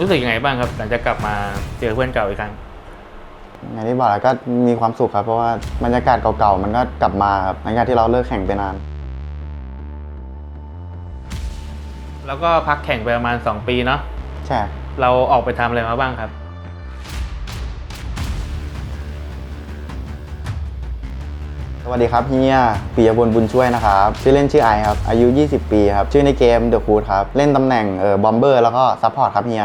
รู้สึกยังไงบ้างครับ หลังจากกลับมาเจอเพื่อนเก่าอีกครั้งอย่างที่บอกแล้วก็มีความสุขครับ เพราะว่าบรรยากาศเก่าๆมันก็กลับมาครับหลังจากที่เราเลิกแข่งไปนาน แล้วก็พักแข่งไปประมาณ 2 ปีเนาะใช่เราออกไปทำอะไรมาบ้างครับ สวัสดีครับเฮียปิยบลบุญช่วยนะครับ ชื่อเล่นชื่อไอครับ อายุ 20 ปีครับ ชื่อในเกมเดอะคูดครับ เล่นตำแหน่งเอ่อบอมเบอร์แล้วก็ซัพพอร์ตครับเฮีย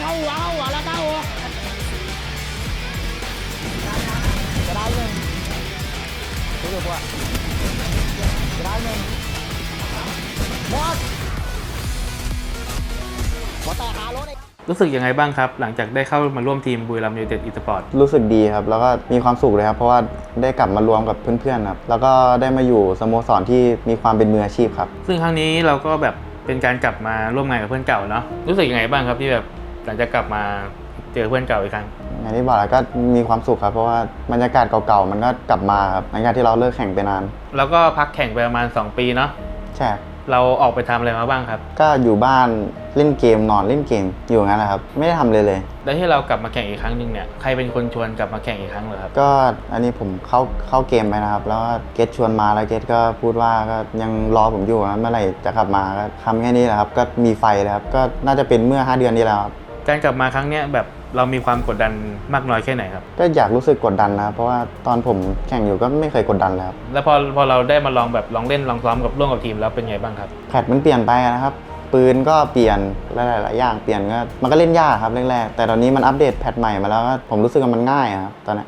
เข้าหัวเข้าหัวแล้วเข้าหัวจะได้หนึ่งรู้สึกว่าจะได้หนึ่งหมดหมดแต่หารถอีกรู้สึกยังไงบ้างครับ หลังจากได้เข้ามาร่วมทีมบุรีรัมย์ยูไนเต็ดอีสปอร์ตรู้สึกดีครับ แล้วก็มีความสุขเลยครับ เพราะว่าได้กลับมารวมกับเพื่อนๆครับ แล้วก็ได้มาอยู่สโมสรที่มีความเป็นมืออาชีพครับ ซึ่งครั้งนี้เราก็แบบเป็นการกลับมาร่วมงานกับเพื่อนเก่าเนาะ รู้สึกยังไงบ้างครับที่แบบ หลังจากกลับมาเจอเพื่อนเก่าอีกครั้งอย่างที่บอกแล้วก็มีความสุขครับ เพราะว่าบรรยากาศเก่าๆมันก็กลับมาครับหลังจากที่เราเลิกแข่งไปนาน แล้วก็พักแข่งไปประมาณ 2 ปีเนาะใช่ครับเราออกไปทำอะไรมาบ้างครับ ก็อยู่บ้านเล่นเกมนอนเล่นเกมอยู่งั้นแหละครับ ไม่ได้ทำเลยเลยแล้วที่เรากลับมาแข่งอีกครั้งหนึ่งเนี่ยใครเป็นคนชวนกลับมาแข่งอีกครั้งเหรอครับก็อันนี้ผมเข้าเข้าเกมไปนะครับ แล้วก็เกตชวนมาแล้วเกตก็พูดว่าก็ยังรอผมอยู่นะเมื่อไหร่จะกลับมาก็ทำแค่นี้แหละครับ ก็มีไฟแล้วครับก็น่าจะเป็นเมื่อ 5 เดือนที่แล้วครับ การกลับมาครั้งเนี้ยแบบเรามีความกดดันมากน้อยแค่ไหนครับ ก็อยากรู้สึกกดดันนะครับเพราะว่าตอนผมแข่งอยู่ก็ไม่เคยกดดันเลยครับแล้วพอพอเราได้มาลองแบบลองเล่นลองซ้อมกับร่วมกับทีมแล้วเป็นไงบ้างครับ แพทมันเปลี่ยนไปนะครับ ปืนก็เปลี่ยนหลายๆอย่างเปลี่ยนก็มันก็เล่นยากครับแรกๆแต่ตอนนี้มันอัปเดตแพทใหม่มาแล้วก็ผมรู้สึกว่ามันง่ายอะครับตอนนี้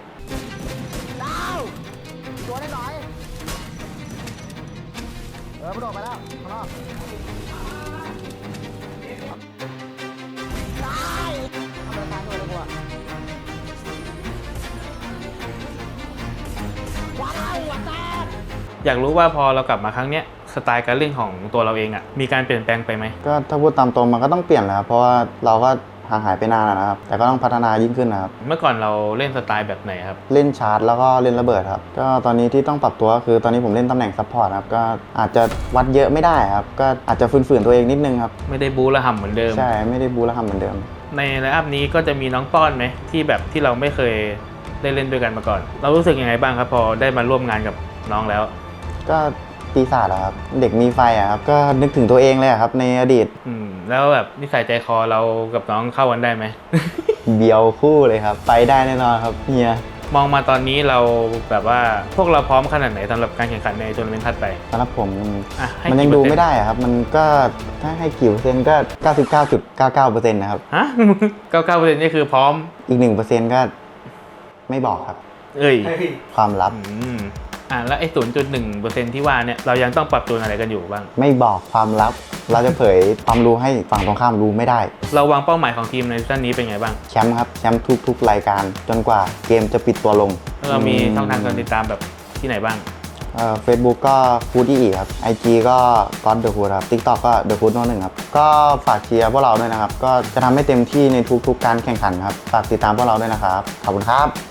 ดาวตัวได้หน่อย เออมันออกไปแล้วข้างนอก อยากรู้ว่าพอเรากลับมาครั้งเนี้ยสไตล์การเล่นของตัวเราเองอะ่ะมีการเปลี่ยนแปลงไปไหมก็ถ้าพูดตามตรงมันก็ต้องเปลี่ยนแหละครับเพราะว่าเราก็ห่างหายไปนานแล้วนะครับ แต่ก็ต้องพัฒนายิ่งขึ้นนะครับ เมื่อก่อนเราเล่นสไตล์แบบไหนครับ เล่นชาร์จแล้วก็เล่นระเบิดครับ ก็ตอนนี้ที่ต้องปรับตัวก็คือตอนนี้ผมเล่นตำแหน่งซัพพอร์ตครับ ก็อาจจะวัดเยอะไม่ได้ครับ ก็อาจจะฝืนๆตัวเองนิดนึงครับ ไม่ได้บู๊ระห่ำเหมือนเดิม ใช่ ไม่ได้บูแล้วทำเหมือนเดิม ในไลน์อัพนี้ก็จะมีน้องป้อนไหมที่แบบที่เราไม่เคยได้เล่นด้วยกันมาก่อน เรารู้สึกยังไงบ้างครับพอได้มาร่วมงานกับน้องแล้ว ก็ปีศาจอะครับ เด็กมีไฟอะครับ ก็นึกถึงตัวเองเลยอะครับ ในอดีตอืม แล้วแบบนิสัยใจคอเรากับน้องเข้ากันได้ไหม เบียวคู่เลยครับ ไปได้แน่นอนครับเฮียมองมาตอนนี้เราแบบว่าพวกเราพร้อมขนาดไหนสำหรับการแข่งขันในทัวร์นาเมนต์ถัดไปสำหรับผมอะให้มันยังกี่ดูเปอร์เซ็นต์ไม่ได้อะครับ มันก็ถ้าให้กี่เปอร์เซ็นต์ก็ 99.99%นะครับ ฮะ เก้าเก้าเปอร์เซ็นต์นี่คือพร้อม อีก 1%ก็ไม่บอกครับ เอ้ยความลับ อืม อะแล้วไอ้ศูนย์จุดหนึ่งเปอร์เซ็นที่ว่าเนี่ยเรายังต้องปรับตัวอะไรกันอยู่บ้าง ไม่บอกความลับ เราจะเผยความรู้ให้ฝั่งตรงข้ามรู้ไม่ได้ เราวางเป้าหมายของทีมในซีซั่นนี้เป็นไงบ้าง แชมป์ครับแชมป์ทุกๆรายการจนกว่าเกมจะปิดตัวลงแล้วเรามีช่องทางการติดตามแบบที่ไหนบ้างเฟซบุ๊กก็ฟูดี้อีครับไอจีก็ก็เดอะฟูดครับทิกตอกก็เดอะฟูดโนหนึ่งครับ ก็ฝากเชียร์พวกเราด้วยนะครับ ก็จะทำให้เต็มที่ในทุกๆการแข่งขันครับ ฝากติดตามพวกเราด้วยนะครับ ขอบคุณครับ